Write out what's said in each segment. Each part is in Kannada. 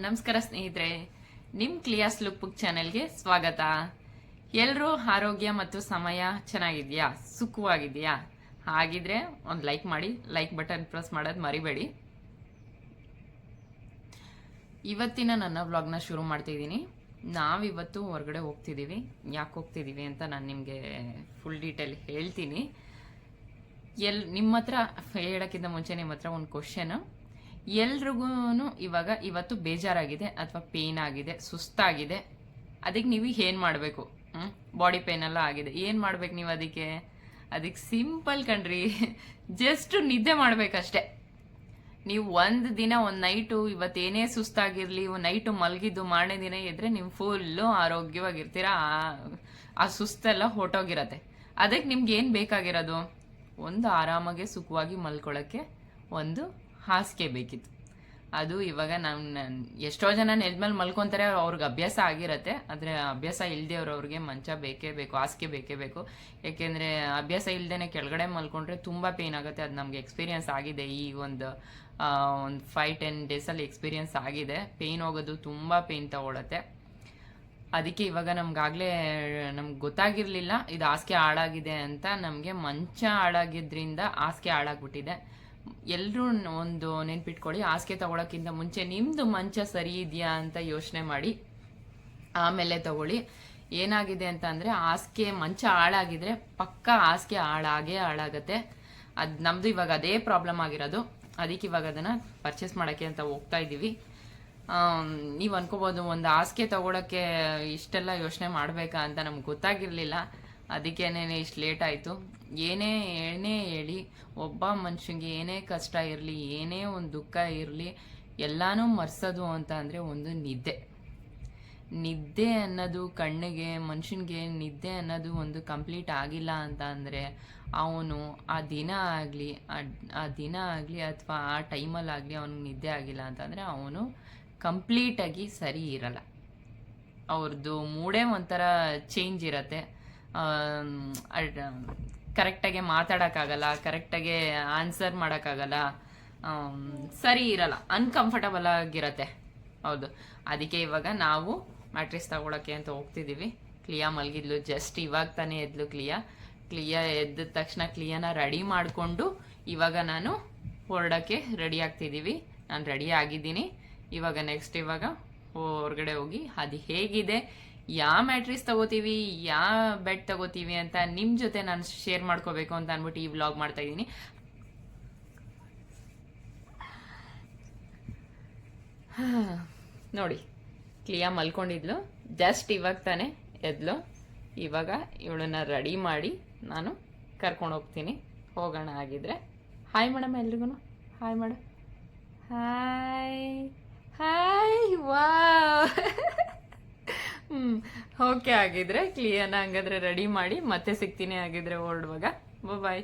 ನಮಸ್ಕಾರ ಸ್ನೇಹಿತರೆ ನಿಮ್ಮ ಕ್ಲಿಯಾಸ್ ಲುಕ್ ಬುಕ್ ಚಾನೆಲ್ಗೆ ಸ್ವಾಗತ. ಎಲ್ಲರೂ ಆರೋಗ್ಯ ಮತ್ತು ಸಮಯ ಚೆನ್ನಾಗಿದೆಯಾ? ಸುಖವಾಗಿದೆಯಾ? ಹಾಗಿದ್ರೆ ಒಂದು ಲೈಕ್ ಮಾಡಿ, ಲೈಕ್ ಬಟನ್ ಪ್ರೆಸ್ ಮಾಡೋದು ಮರಿಬೇಡಿ. ಇವತ್ತಿನ ನನ್ನ ವ್ಲಾಗ್ನ ಶುರು ಮಾಡ್ತಿದ್ದೀನಿ. ನಾವಿವತ್ತು ಹೊರಗಡೆ ಹೋಗ್ತಿದ್ದೀವಿ ಯಾಕೆ ಹೋಗ್ತಿದ್ದೀವಿ ಅಂತ ನಾನು ನಿಮಗೆ ಫುಲ್ ಡೀಟೇಲ್ ಹೇಳ್ತೀನಿ. ಎಲ್ ನಿಮ್ಮ ಹತ್ರ ಹೇಳೋಕ್ಕಿಂತ ಮುಂಚೆ ನಿಮ್ಮ ಹತ್ರ ಒಂದು ಕ್ವಶನ್ ಎಲ್ರಿಗೂ ಇವಾಗ ಇವತ್ತು ಬೇಜಾರಾಗಿದೆ ಅಥವಾ ಪೇಯ್ನ್ ಆಗಿದೆ, ಸುಸ್ತಾಗಿದೆ. ಅದಕ್ಕೆ ನೀವು ಏನು ಮಾಡಬೇಕು? ಬಾಡಿ ಪೇನ್ ಎಲ್ಲ ಆಗಿದೆ. ಏನು ಮಾಡ್ಬೇಕು ನೀವು ಅದಕ್ಕೆ? ಅದಕ್ಕೆ ಸಿಂಪಲ್ ಕಣ್ರಿ. ಜಸ್ಟ್ ನಿದ್ದೆ ಮಾಡಬೇಕಷ್ಟೆ. ನೀವು ಒಂದು ದಿನ, ಒಂದು ನೈಟು ಇವತ್ತೇನೇ ಸುಸ್ತಾಗಿರಲಿ ನೈಟು ಮಲಗಿದ್ದು, ಮಾರನೇ ದಿನ ಇದ್ದರೆ ನೀವು ಫುಲ್ಲು ಆರೋಗ್ಯವಾಗಿರ್ತೀರ. ಆ ಸುಸ್ತೆಲ್ಲ ಹೊಟ್ಟೋಗಿರತ್ತೆ ಅದಕ್ಕೆ ನಿಮ್ಗೆ ಏನು ಬೇಕಾಗಿರೋದು? ಒಂದು ಆರಾಮಾಗೆ, ಸುಖವಾಗಿ ಮಲ್ಕೊಳ್ಳೋಕ್ಕೆ ಒಂದು ಹಾಸಿಗೆ ಬೇಕಿತ್ತು. ಅದು ಇವಾಗ ನನ್ನ ಎಷ್ಟೋ ಜನ ನೆಲದ ಮಲ್ಕೊತಾರೆ ಅವ್ರಿಗೆ ಅಭ್ಯಾಸ ಆಗಿರತ್ತೆ. ಆದರೆ ಅಭ್ಯಾಸ ಇಲ್ಲದೆ ಅವ್ರಿಗೆ ಮಂಚ ಬೇಕೇ ಬೇಕು, ಹಾಸಿಗೆ ಬೇಕೇ ಬೇಕು. ಏಕೆಂದರೆ ಅಭ್ಯಾಸ ಇಲ್ಲದೇ ಕೆಳಗಡೆ ಮಲ್ಕೊಂಡ್ರೆ ತುಂಬ ಪೇನ್ ಆಗುತ್ತೆ. ಅದು ನಮಗೆ ಎಕ್ಸ್ಪೀರಿಯನ್ಸ್ ಆಗಿದೆ. ಈ ಒಂದು ಒಂದು ಫೈವ್ ಟೆನ್ ಡೇಸಲ್ಲಿ ಎಕ್ಸ್ಪೀರಿಯನ್ಸ್ ಆಗಿದೆ. ಪೇಯ್ನ್ ಹೋಗೋದು ತುಂಬ ಪೇಯ್ನ್ ತಗೊಳತ್ತೆ. ಅದಕ್ಕೆ ಇವಾಗ ನಮ್ಗಾಗಲೇ, ನಮ್ಗೆ ಗೊತ್ತಾಗಿರಲಿಲ್ಲ, ಇದು ಹಾಸಿಗೆ ಹಾಳಾಗಿದೆ ಅಂತ ನಮಗೆ ಮಂಚ ಹಾಳಾಗಿದ್ದರಿಂದ ಹಾಸಿಗೆ ಹಾಳಾಗ್ಬಿಟ್ಟಿದೆ. ಎಲ್ಲರೂ ಒಂದು ನೆನ್ಪಿಟ್ಕೊಳ್ಳಿ, ಹಾಸಿಗೆ ತಗೊಳಕ್ಕಿಂತ ಮುಂಚೆ ನಿಮ್ದು ಮಂಚ ಸರಿ ಇದೆಯಾ ಅಂತ ಯೋಚನೆ ಮಾಡಿ, ಆಮೇಲೆ ತಗೊಳ್ಳಿ. ಏನಾಗಿದೆ ಅಂತ ಅಂದರೆ ಹಾಸಿಗೆ ಮಂಚ ಹಾಳಾಗಿದ್ರೆ ಪಕ್ಕ ಹಾಸಿಗೆ ಹಾಳಾಗೇ ಹಾಳಾಗತ್ತೆ. ಅದು ನಮ್ಮದು ಇವಾಗ ಅದೇ ಪ್ರಾಬ್ಲಮ್ ಆಗಿರೋದು. ಅದಕ್ಕೆ ಇವಾಗ ಅದನ್ನು ಪರ್ಚೇಸ್ ಮಾಡೋಕ್ಕೆ ಅಂತ ಹೋಗ್ತಾ ಇದ್ದೀವಿ ನೀವು ಅನ್ಕೋಬೋದು, ಒಂದು ಹಾಸಿಗೆ ತಗೊಳಕ್ಕೆ ಇಷ್ಟೆಲ್ಲ ಯೋಚನೆ ಮಾಡಬೇಕಾ ಅಂತ ನಮ್ಗೆ ಗೊತ್ತಾಗಿರಲಿಲ್ಲ. ಅದಕ್ಕೇನೆ ಇಷ್ಟು ಲೇಟ್ ಆಯಿತು? ಏನೇ ಏನೇ ಹೇಳಿ, ಒಬ್ಬ ಮನುಷ್ಯನಿಗೆ ಏನೇ ಕಷ್ಟ ಇರಲಿ, ಏನೇ ಒಂದು ದುಃಖ ಇರಲಿ, ಎಲ್ಲನೂ ಮರ್ಸೋದು ಅಂತ ಅಂದರೆ ಒಂದು ನಿದ್ದೆ. ನಿದ್ದೆ ಅನ್ನೋದು ಕಣ್ಣಿಗೆ, ಮನುಷ್ಯನಿಗೆ ನಿದ್ದೆ ಅನ್ನೋದು ಒಂದು ಕಂಪ್ಲೀಟ್ ಆಗಿಲ್ಲ ಅಂತ ಅಂದರೆ ಅವನು ಆ ದಿನ ಆಗಲಿ, ಆ ದಿನ ಆಗಲಿ ಅಥವಾ ಆ ಟೈಮಲ್ಲಾಗಲಿ ಅವನಿಗೆ ನಿದ್ದೆ ಆಗಿಲ್ಲ ಅಂತಂದರೆ ಅವನು ಕಂಪ್ಲೀಟಾಗಿ ಸರಿ ಇರಲ್ಲ. ಅವ್ರದ್ದು ಮೂಡೇ ಒಂಥರ ಚೇಂಜ್ ಇರತ್ತೆ. ಕರೆಕ್ಟಾಗಿ ಮಾತಾಡೋಕ್ಕಾಗಲ್ಲ, ಕರೆಕ್ಟಾಗಿ ಆನ್ಸರ್ ಮಾಡೋಕ್ಕಾಗಲ್ಲ ಸರಿ ಇರಲ್ಲ ಅನ್ಕಂಫರ್ಟಬಲ್ ಆಗಿರತ್ತೆ. ಹೌದು. ಅದಕ್ಕೆ ಇವಾಗ ನಾವು ಮ್ಯಾಟ್ರಿಸ್ ತಗೊಳಕ್ಕೆ ಅಂತ ಹೋಗ್ತಿದ್ದೀವಿ ಕ್ಲಿಯಾ ಮಲಗಿದ್ಲು ಜಸ್ಟ್ ಇವಾಗ ತಾನೇ ಎದ್ಲು ಕ್ಲಿಯಾ. ಕ್ಲಿಯಾ ಎದ್ದ ತಕ್ಷಣ ಕ್ಲಿಯಾನ ರೆಡಿ ಮಾಡಿಕೊಂಡು ಇವಾಗ ನಾನು ಹೊರಡೋಕ್ಕೆ ರೆಡಿ ಆಗ್ತಿದ್ದೀವಿ ನಾನು ರೆಡಿ ಆಗಿದ್ದೀನಿ. ಇವಾಗ ನೆಕ್ಸ್ಟ್ ಇವಾಗ ಹೊರಗಡೆ ಹೋಗಿ ಅದು ಹೇಗಿದೆ? ಯಾವ ಮ್ಯಾಟ್ರಿಸ್ ತಗೋತೀವಿ ಯಾವ ಬೆಡ್ ತಗೋತೀವಿ ಅಂತ ನಿಮ್ಮ ಜೊತೆ ನಾನು ಶೇರ್ ಮಾಡ್ಕೋಬೇಕು ಅಂತ ಅಂದ್ಬಿಟ್ಟು ಈ ವ್ಲಾಗ್ ಮಾಡ್ತಾ ಇದ್ದೀನಿ ನೋಡಿ, ಕ್ಲಿಯಾ ಮಲ್ಕೊಂಡಿದ್ಲು, ಜಸ್ಟ್ ಇವಾಗ ತಾನೇ ಎದ್ಲು. ಇವಾಗ ಇವಳನ್ನ ರೆಡಿ ಮಾಡಿ ನಾನು ಕರ್ಕೊಂಡು ಹೋಗ್ತೀನಿ. ಹೋಗೋಣ ಆಗಿದ್ರೆ ಹಾಯ್ ಮೇಡಮ್ ಎಲ್ರಿಗೂ ಹಾಯ್ ಮೇಡಮ್ ಹಾಯ್ ಹಾಯ್ ವಾ ಓಕೆ ಆಗಿದ್ರೆ ಕ್ಲಿಯರ್ ಹಂಗಾದ್ರೆ ರೆಡಿ ಮಾಡಿ ಮತ್ತೆ ಸಿಗ್ತೀನಿ ಆಗಿದ್ರೆ ಹೊರಡುವಾಗ ಬಾಯ್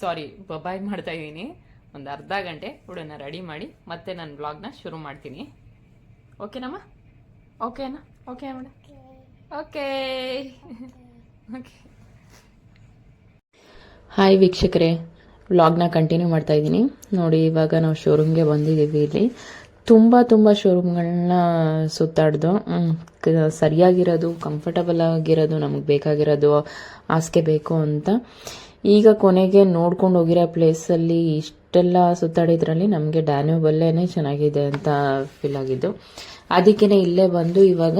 ಸಾರಿ ಬಾಯ್ ಮಾಡ್ತಾ ಇದ್ದೀನಿ. ಒಂದು ಅರ್ಧ ಗಂಟೆ ಹುಡನ್ನ ರೆಡಿ ಮಾಡಿ ಮತ್ತೆ ನಾನು ಬ್ಲಾಗ್ನ ಶುರು ಮಾಡ್ತೀನಿ. ಓಕೆನಮ್ಮ ಓಕೆನಾ okay madam okay okay hi ವೀಕ್ಷಕರೇ. ವ್ಲಾಗ್ನ ಕಂಟಿನ್ಯೂ ಮಾಡ್ತಾ ಇದ್ದೀನಿ. ನೋಡಿ, ಇವಾಗ ನಾವು ಶೋರೂಮ್ಗೆ ಬಂದಿದ್ದೀವಿ ಇಲ್ಲಿ. ತುಂಬ ತುಂಬ ಶೋರೂಮ್ಗಳನ್ನ ಸುತ್ತಾಡ್ದು ಸರಿಯಾಗಿರೋದು ಕಂಫರ್ಟಬಲ್ ಆಗಿರೋದು, ನಮಗೆ ಬೇಕಾಗಿರೋದು, ಆಸ್ಕೆ ಬೇಕು ಅಂತ. ಈಗ ಕೊನೆಗೆ ನೋಡ್ಕೊಂಡು ಹೋಗಿರೋ ಪ್ಲೇಸಲ್ಲಿ ಇಷ್ಟೆಲ್ಲ ಸುತ್ತಾಡಿದ್ರಲ್ಲಿ ನಮಗೆ ಡ್ಯಾನ್ಯೂಬಲ್ಲೇನೆ ಚೆನ್ನಾಗಿದೆ ಅಂತ ಫೀಲ್ ಆಗಿದ್ದು. ಅದಕ್ಕೇನೆ ಇಲ್ಲೇ ಬಂದು ಇವಾಗ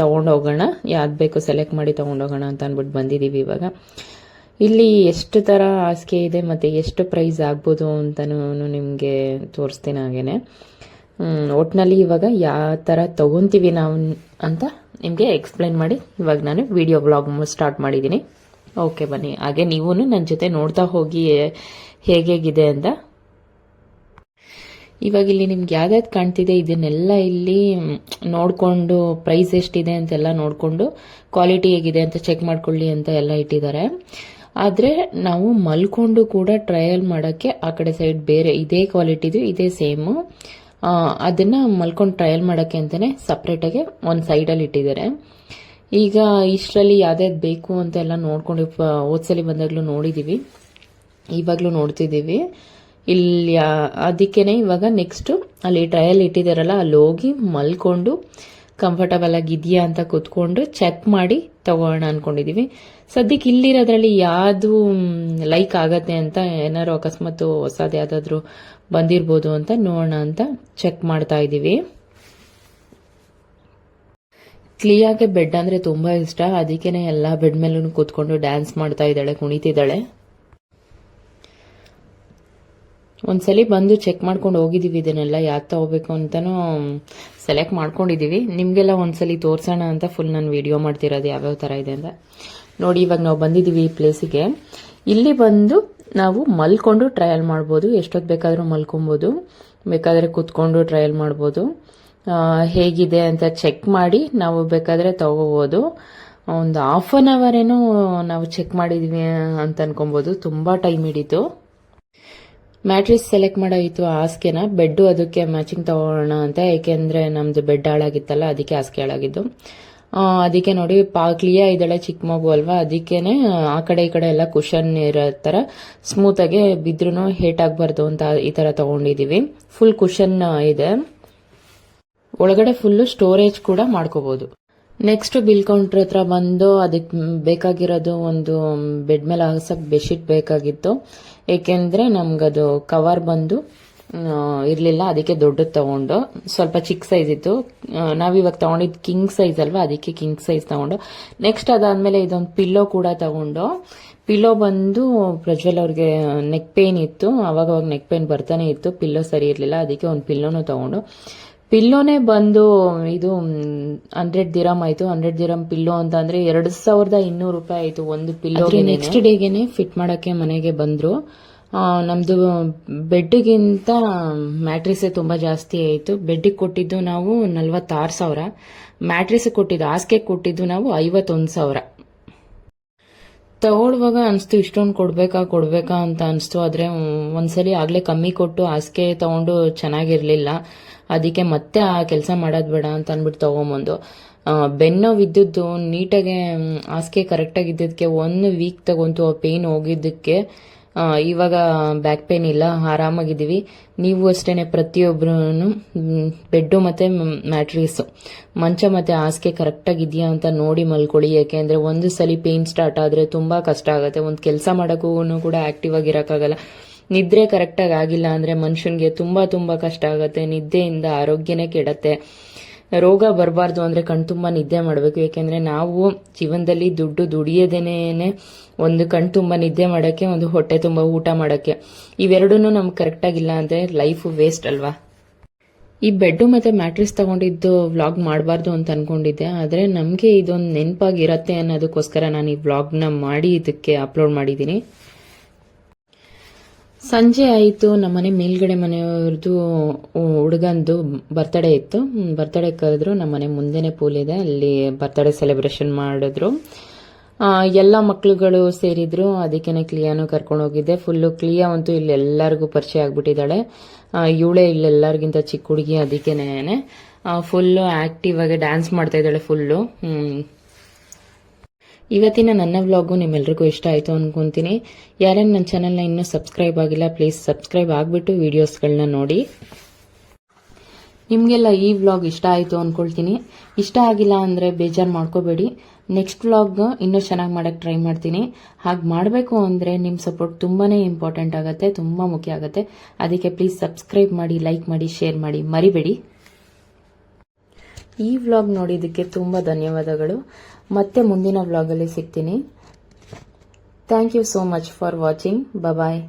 ತೊಗೊಂಡೋಗೋಣ. ಯಾವ್ದು ಬೇಕು ಸೆಲೆಕ್ಟ್ ಮಾಡಿ ತೊಗೊಂಡೋಗೋಣ ಅಂತ ಅಂದ್ಬಿಟ್ಟು ಬಂದಿದ್ದೀವಿ ಇವಾಗ. ಇಲ್ಲಿ ಎಷ್ಟು ಥರ ಹಾಸಿಗೆ ಇದೆ ಮತ್ತು ಎಷ್ಟು ಪ್ರೈಸ್ ಆಗ್ಬೋದು ಅಂತಲೂ ನಿಮಗೆ ತೋರಿಸ್ತೀನಿ ಹಾಗೇನೆ. ಒಟ್ಟಿನಲ್ಲಿ ಇವಾಗ ಯಾವ ಥರ ತೊಗೊತೀವಿ ನಾವು ಅಂತ ನಿಮಗೆ ಎಕ್ಸ್ಪ್ಲೈನ್ ಮಾಡಿ ಇವಾಗ ನಾನು ವಿಡಿಯೋ ಬ್ಲಾಗ್ ಸ್ಟಾರ್ಟ್ ಮಾಡಿದ್ದೀನಿ ಓಕೆ ಬನ್ನಿ. ಹಾಗೆ ನೀವು ನನ್ನ ಜೊತೆ ನೋಡ್ತಾ ಹೋಗಿ ಹೇಗೇಗಿದೆ ಅಂತ. ಇವಾಗ ಇಲ್ಲಿ ನಿಮ್ಗೆ ಯಾವ್ದಾವ್ದು ಕಾಣ್ತಿದೆ ಇದನ್ನೆಲ್ಲ ಇಲ್ಲಿ ನೋಡ್ಕೊಂಡು ಪ್ರೈಸ್ ಎಷ್ಟಿದೆ ಅಂತೆಲ್ಲ ನೋಡಿಕೊಂಡು ಕ್ವಾಲಿಟಿ ಹೇಗಿದೆ ಅಂತ ಚೆಕ್ ಮಾಡ್ಕೊಳ್ಳಿ ಅಂತ ಎಲ್ಲ ಇಟ್ಟಿದ್ದಾರೆ. ಆದರೆ ನಾವು ಮಲ್ಕೊಂಡು ಕೂಡ ಟ್ರಯಲ್ ಮಾಡೋಕ್ಕೆ ಆ ಕಡೆ ಸೈಡ್ ಬೇರೆ ಇದೇ ಕ್ವಾಲಿಟಿದು ಇದೇ ಸೇಮು ಅದನ್ನು ಮಲ್ಕೊಂಡು ಟ್ರಯಲ್ ಮಾಡೋಕ್ಕೆ ಅಂತಲೇ ಸಪ್ರೇಟಾಗಿ ಒಂದು ಸೈಡಲ್ಲಿ ಇಟ್ಟಿದ್ದಾರೆ. ಈಗ ಇಷ್ಟರಲ್ಲಿ ಯಾವ್ದಾವ್ದು ಬೇಕು ಅಂತ ಎಲ್ಲ ನೋಡ್ಕೊಂಡು ಓದ್ಸಲಿ ಬಂದಾಗಲೂ ನೋಡಿದ್ದೀವಿ ಇವಾಗಲೂ ನೋಡ್ತಿದ್ದೀವಿ ಇಲ್ಲಿ ಅದಕ್ಕೇ ಇವಾಗ ನೆಕ್ಸ್ಟು ಅಲ್ಲಿ ಟ್ರಯಲ್ ಇಟ್ಟಿದ್ದಾರಲ್ಲ ಅಲ್ಲಿ ಹೋಗಿ ಮಲ್ಕೊಂಡು ಕಂಫರ್ಟಬಲ್ ಆಗಿದೆಯಾ ಅಂತ ಕೂತ್ಕೊಂಡು ಚೆಕ್ ಮಾಡಿ ತಗೋಣ ಅನ್ಕೊಂಡಿದೀವಿ. ಸದ್ಯಕ್ಕೆ ಇಲ್ಲಿರೋದ್ರಲ್ಲಿ ಯಾವುದು ಲೈಕ್ ಆಗತ್ತೆ ಅಂತ ಏನಾದ್ರು ಅಕಸ್ಮಾತ್ ಹೊಸದು ಯಾವುದಾದ್ರೂ ಬಂದಿರ್ಬೋದು ಅಂತ ನೋಡೋಣ ಅಂತ ಚೆಕ್ ಮಾಡ್ತಾ ಇದ್ದೀವಿ ಕ್ಲಿಯಾಗೆ ಬೆಡ್ ಅಂದ್ರೆ ತುಂಬಾ ಇಷ್ಟ. ಅದಕ್ಕೇನೆ ಎಲ್ಲ ಬೆಡ್ ಮೇಲೂ ಕೂತ್ಕೊಂಡು ಡ್ಯಾನ್ಸ್ ಮಾಡ್ತಾ ಇದ್ದಾಳೆ, ಕುಣಿತಿದ್ದಾಳೆ. ಒಂದ್ಸಲಿ ಬಂದು ಚೆಕ್ ಮಾಡ್ಕೊಂಡು ಹೋಗಿದೀವಿ ಇದನ್ನೆಲ್ಲ ಯಾಕೆ ತಗೋಬೇಕು ಅಂತಾನು ಸೆಲೆಕ್ಟ್ ಮಾಡ್ಕೊಂಡಿದೀವಿ. ನಿಮಗೆಲ್ಲ ಒಂದ್ಸಲಿ ತೋರಿಸೋಣ ಅಂತ ಫುಲ್ ನಾನು ವಿಡಿಯೋ ಮಾಡ್ತಿರೋದು ಯಾವ್ಯಾವ ತರ ಇದೆ ಅಂತ. ನೋಡಿ, ಇವಾಗ ನಾವು ಬಂದಿದೀವಿ ಈ ಪ್ಲೇಸಿಗೆ ಇಲ್ಲಿ ಬಂದು ನಾವು ಮಲ್ಕೊಂಡು ಟ್ರಯಲ್ ಮಾಡ್ಬೋದು. ಎಷ್ಟೊತ್ತು ಬೇಕಾದರೂ ಮಲ್ಕೊಬೋದು. ಬೇಕಾದರೆ ಕೂತ್ಕೊಂಡು ಟ್ರಯಲ್ ಮಾಡ್ಬೋದು. ಹೇಗಿದೆ ಅಂತ ಚೆಕ್ ಮಾಡಿ ನಾವು ಬೇಕಾದರೆ ತಗೋಬೋದು. ಒಂದು ಹಾಫ್ ಅನ್ ಅವರ್ ಏನೋ ನಾವು ಚೆಕ್ ಮಾಡಿದ್ವಿ ಅಂತ ಅನ್ಕೊಬೋದು. ತುಂಬ ಟೈಮ್ ಹಿಡಿತು. ಮ್ಯಾಟ್ರಿಸ್ ಸೆಲೆಕ್ಟ್ ಮಾಡೋಯಿತು ಹಾಸಿಗೆನ. ಬೆಡ್ಡು ಅದಕ್ಕೆ ಮ್ಯಾಚಿಂಗ್ ತಗೋಣ ಅಂತ, ಏಕೆಂದರೆ ನಮ್ಮದು ಬೆಡ್ ಹಾಳಾಗಿತ್ತಲ್ಲ, ಅದಕ್ಕೆ ಹಾಸಿಗೆ ಹಾಳಾಗಿದ್ದು. ಅದಕ್ಕೆ ನೋಡಿ ಪಾ ಕ್ಲಿಯಾ ಇದ್ದಾಳೆ ಚಿಕ್ಕ ಮಗು ಅಲ್ವಾ, ಅದಕ್ಕೇನೆ ಆ ಕಡೆ ಈ ಕಡೆ ಎಲ್ಲ ಕುಷನ್ ಇರೋ ಥರ ಸ್ಮೂತ್ ಆಗಿ ಬಿದ್ರೂ ಹೇಟ್ ಆಗ್ಬಾರ್ದು ಅಂತ ಈ ತರ ತಗೊಂಡಿದೀವಿ. ಫುಲ್ ಕುಷನ್ ಇದೆ. ಒಳಗಡೆ ಫುಲ್ಲು ಸ್ಟೋರೇಜ್ ಕೂಡ ಮಾಡ್ಕೋಬಹುದು ನೆಕ್ಸ್ಟ್ ಬಿಲ್ ಕೌಂಟರ್ ಹತ್ರ ಬಂದು ಅದಕ್ಕೆ ಬೇಕಾಗಿರೋದು ಒಂದು ಬೆಡ್ ಮೇಲೆ ಹಾಕ್ಸಕ್ ಬೆಡ್ಶೀಟ್ ಬೇಕಾಗಿತ್ತು. ಏಕೆಂದ್ರೆ ಅದು ಕವರ್ ಬಂದು ಇರಲಿಲ್ಲ, ಅದಕ್ಕೆ ದೊಡ್ಡದು ತಗೊಂಡು. ಸ್ವಲ್ಪ ಚಿಕ್ಕ ಸೈಜ್ ಇತ್ತು. ನಾವು ನಾವಿವಾಗ ತಗೊಂಡಿದ್ದು ಕಿಂಗ್ ಸೈಜ್ ಅಲ್ವಾ, ಅದಕ್ಕೆ ಕಿಂಗ್ ಸೈಜ್ ತಗೊಂಡು. ನೆಕ್ಸ್ಟ್ ಅದಾದ್ಮೇಲೆ ಇದೊಂದು ಪಿಲ್ಲೋ ಕೂಡ ತಗೊಂಡು. ಪಿಲ್ಲೋ ಬಂದು ಪ್ರಜ್ವಲ್ ಅವ್ರಿಗೆ ನೆಕ್ ಪೇನ್ ಇತ್ತು. ಅವಾಗ ಅವಾಗ ನೆಕ್ ಪೇನ್ ಬರ್ತಾನೆ ಇತ್ತು. ಪಿಲ್ಲೋ ಸರಿ ಇರಲಿಲ್ಲ, ಅದಕ್ಕೆ ಒಂದು ಪಿಲ್ಲೋನು ತಗೊಂಡು. ಪಿಲ್ಲೋನೇ ಬಂದು ಇದು ಹಂಡ್ರೆಡ್ ದಿರಮ್ ಆಯ್ತು. ಹಂಡ್ರೆಡ್ ದಿರಮ್ ಪಿಲ್ಲೋ ಅಂತ ಅಂದ್ರೆ ಎರಡ್ ಸಾವಿರದ ಇನ್ನೂರು ರೂಪಾಯಿ ಆಯ್ತು ಒಂದು ಪಿಲ್ಲೋ ನೆಕ್ಸ್ಟ್ ಡೇಗೆನೆ ಫಿಟ್ ಮಾಡಕ್ಕೆ ಮನೆಗೆ ಬಂದ್ರು. ನಮ್ಮದು ನಮ್ದು ಬೆಡ್ಗಿಂತ ಮ್ಯಾಟ್ರಿಸೇ ತುಂಬಾ ಜಾಸ್ತಿ ಆಯ್ತು. ಬೆಡ್ಗೆ ಕೊಟ್ಟಿದ್ದು ನಾವು ನಲ್ವತ್ತಾರು ಸಾವಿರ. ಮ್ಯಾಟ್ರಿಸ್ ಕೊಟ್ಟಿದ್ದು ಹಾಸಿಗೆ ಕೊಟ್ಟಿದ್ದು ನಾವು ಐವತ್ತೊಂದು ಸಾವಿರ. ತಗೊಳ್ಳುವಾಗ ಅನಿಸ್ತು ಇಷ್ಟೊಂದು ಕೊಡ್ಬೇಕಾ ಕೊಡ್ಬೇಕಾ ಅಂತ ಅನಿಸ್ತು. ಆದ್ರೆ ಒಂದ್ಸಲಿ ಆಗ್ಲೇ ಕಮ್ಮಿ ಕೊಟ್ಟು ಹಾಸಿಗೆ ತಗೊಂಡು ಚೆನ್ನಾಗಿರ್ಲಿಲ್ಲ. ಅದಕ್ಕೆ ಮತ್ತೆ ಆ ಕೆಲಸ ಮಾಡೋದು ಬೇಡ ಅಂತ ಅಂದ್ಬಿಟ್ಟು ತೊಗೊಂಬಂದು. ಬೆನ್ನೋ ಬೆನ್ನೋವು ಇದ್ದದ್ದು ನೀಟಾಗಿ ಹಾಸಿಗೆ ಕರೆಕ್ಟಾಗಿ ಇದ್ದಿದ್ದಕ್ಕೆ ಒಂದು ವೀಕ್ ತಗೊಂತು ಆ ಪೇನ್ ಹೋಗಿದ್ದಕ್ಕೆ ಇವಾಗ ಬ್ಯಾಕ್ ಪೇನ್ ಇಲ್ಲ, ಆರಾಮಾಗಿದ್ದೀವಿ. ನೀವು ಅಷ್ಟೇ ಪ್ರತಿಯೊಬ್ಬರೂ ಬೆಡ್ಡು ಮತ್ತು ಮ್ಯಾಟ್ರೀಸು ಮಂಚ ಮತ್ತು ಹಾಸಿಗೆ ಕರೆಕ್ಟಾಗಿ ಇದೆಯಾ ಅಂತ ನೋಡಿ ಮಲ್ಕೊಳ್ಳಿ. ಯಾಕೆಂದ್ರೆ ಒಂದು ಸಲ ಪೇನ್ ಸ್ಟಾರ್ಟ್ ಆದರೆ ತುಂಬ ಕಷ್ಟ ಆಗುತ್ತೆ. ಒಂದು ಕೆಲಸ ಮಾಡೋಕ್ಕೂ ಕೂಡ ಆ್ಯಕ್ಟಿವ್ ಆಗಿರೋಕ್ಕಾಗಲ್ಲ ನಿದ್ರೆ ಕರೆಕ್ಟಾಗಿ ಆಗಿಲ್ಲ ಅಂದ್ರೆ ಮನುಷ್ಯನಿಗೆ ತುಂಬಾ ತುಂಬಾ ಕಷ್ಟ ಆಗುತ್ತೆ, ನಿದ್ದೆಯಿಂದ ಆರೋಗ್ಯನೇ ಕೆಡತ್ತೆ. ರೋಗ ಬರಬಾರ್ದು ಅಂದ್ರೆ ಕಣ್ತುಂಬ ನಿದ್ದೆ ಮಾಡಬೇಕು. ಯಾಕೆಂದ್ರೆ ನಾವು ಜೀವನದಲ್ಲಿ ದುಡ್ಡು ದುಡಿಯೋದೇನೆ ಒಂದು ಕಣ್ತುಂಬ ನಿದ್ದೆ ಮಾಡಕ್ಕೆ, ಒಂದು ಹೊಟ್ಟೆ ತುಂಬ ಊಟ ಮಾಡಕ್ಕೆ. ಇವೆರಡೂ ನಮ್ಗೆ ಕರೆಕ್ಟಾಗಿಲ್ಲ ಅಂದರೆ ಲೈಫ್ ವೇಸ್ಟ್ ಅಲ್ವಾ? ಈ ಬೆಡ್ ಮತ್ತು ಮ್ಯಾಟ್ರಿಸ್ ತಗೊಂಡಿದ್ದು ವ್ಲಾಗ್ ಮಾಡಬಾರ್ದು ಅಂತ ಅನ್ಕೊಂಡಿದ್ದೆ. ಆದ್ರೆ ನಮಗೆ ಇದೊಂದು ನೆನಪಾಗಿರತ್ತೆ ಅನ್ನೋದಕ್ಕೋಸ್ಕರ ನಾನು ಈ ವ್ಲಾಗ್ನ ಮಾಡಿ ಇದಕ್ಕೆ ಅಪ್ಲೋಡ್ ಮಾಡಿದ್ದೀನಿ. ಸಂಜೆ ಆಯಿತು ನಮ್ಮನೆ ಮೇಲ್ಗಡೆ ಮನೆಯವ್ರದ್ದು ಹುಡುಗಂದು ಬರ್ತಡೇ ಇತ್ತು. ಬರ್ತಡೇ ಕರೆದ್ರು ನಮ್ಮನೆ ಮುಂದೆನೆ ಪೂಲ್ ಇದೆ, ಅಲ್ಲಿ ಬರ್ತಡೇ ಸೆಲೆಬ್ರೇಷನ್ ಮಾಡಿದ್ರು. ಎಲ್ಲ ಮಕ್ಳುಗಳು ಸೇರಿದ್ರು, ಅದಕ್ಕೇನೆ ಕ್ಲಿಯಾನು ಕರ್ಕೊಂಡು ಹೋಗಿದ್ದೆ. ಫುಲ್ಲು ಕ್ಲಿಯಾ ಅಂತೂ ಇಲ್ಲಿ ಎಲ್ಲರಿಗೂ ಪರಿಚಯ ಆಗ್ಬಿಟ್ಟಿದ್ದಾಳೆ. ಇವಳೆ ಇಲ್ಲಿ ಎಲ್ಲರಿಗಿಂತ ಚಿಕ್ಕ ಹುಡುಗಿ, ಅದಕ್ಕೇನೆ. ಫುಲ್ಲು ಆಕ್ಟಿವ್ ಆಗಿ ಡ್ಯಾನ್ಸ್ ಮಾಡ್ತಾ ಇದ್ದಾಳೆ ಫುಲ್ಲು ಇವತ್ತಿನ ನನ್ನ ವ್ಲಾಗು ನಿಮ್ಮೆಲ್ರಿಗೂ ಇಷ್ಟ ಆಯಿತು ಅನ್ಕೊಂತೀನಿ. ಯಾರೇನು ನನ್ನ ಚಾನಲ್ನ ಇನ್ನೂ ಸಬ್ಸ್ಕ್ರೈಬ್ ಆಗಿಲ್ಲ ಪ್ಲೀಸ್ ಸಬ್ಸ್ಕ್ರೈಬ್ ಆಗಿಬಿಟ್ಟು ವೀಡಿಯೋಸ್ಗಳನ್ನ ನೋಡಿ. ನಿಮಗೆಲ್ಲ ಈ ವ್ಲಾಗ್ ಇಷ್ಟ ಆಯಿತು ಅಂದ್ಕೊಳ್ತೀನಿ ಇಷ್ಟ ಆಗಿಲ್ಲ ಅಂದರೆ ಬೇಜಾರು ಮಾಡ್ಕೋಬೇಡಿ. ನೆಕ್ಸ್ಟ್ ವ್ಲಾಗ್ ಇನ್ನೂ ಚೆನ್ನಾಗಿ ಮಾಡೋಕ್ಕೆ ಟ್ರೈ ಮಾಡ್ತೀನಿ. ಹಾಗೆ ಮಾಡಬೇಕು ಅಂದರೆ ನಿಮ್ಮ ಸಪೋರ್ಟ್ ತುಂಬಾ ಇಂಪಾರ್ಟೆಂಟ್ ಆಗುತ್ತೆ, ತುಂಬ ಮುಖ್ಯ ಆಗುತ್ತೆ. ಅದಕ್ಕೆ ಪ್ಲೀಸ್ ಸಬ್ಸ್ಕ್ರೈಬ್ ಮಾಡಿ ಲೈಕ್ ಮಾಡಿ ಶೇರ್ ಮಾಡಿ ಮರಿಬೇಡಿ. ಈ ವ್ಲಾಗ್ ನೋಡಿದ್ದಕ್ಕೆ ತುಂಬ ಧನ್ಯವಾದಗಳು. ಮತ್ತೆ ಮುಂದಿನ ವ್ಲಾಗಲ್ಲಿ ಸಿಗ್ತೀನಿ. Thank you so much for watching bye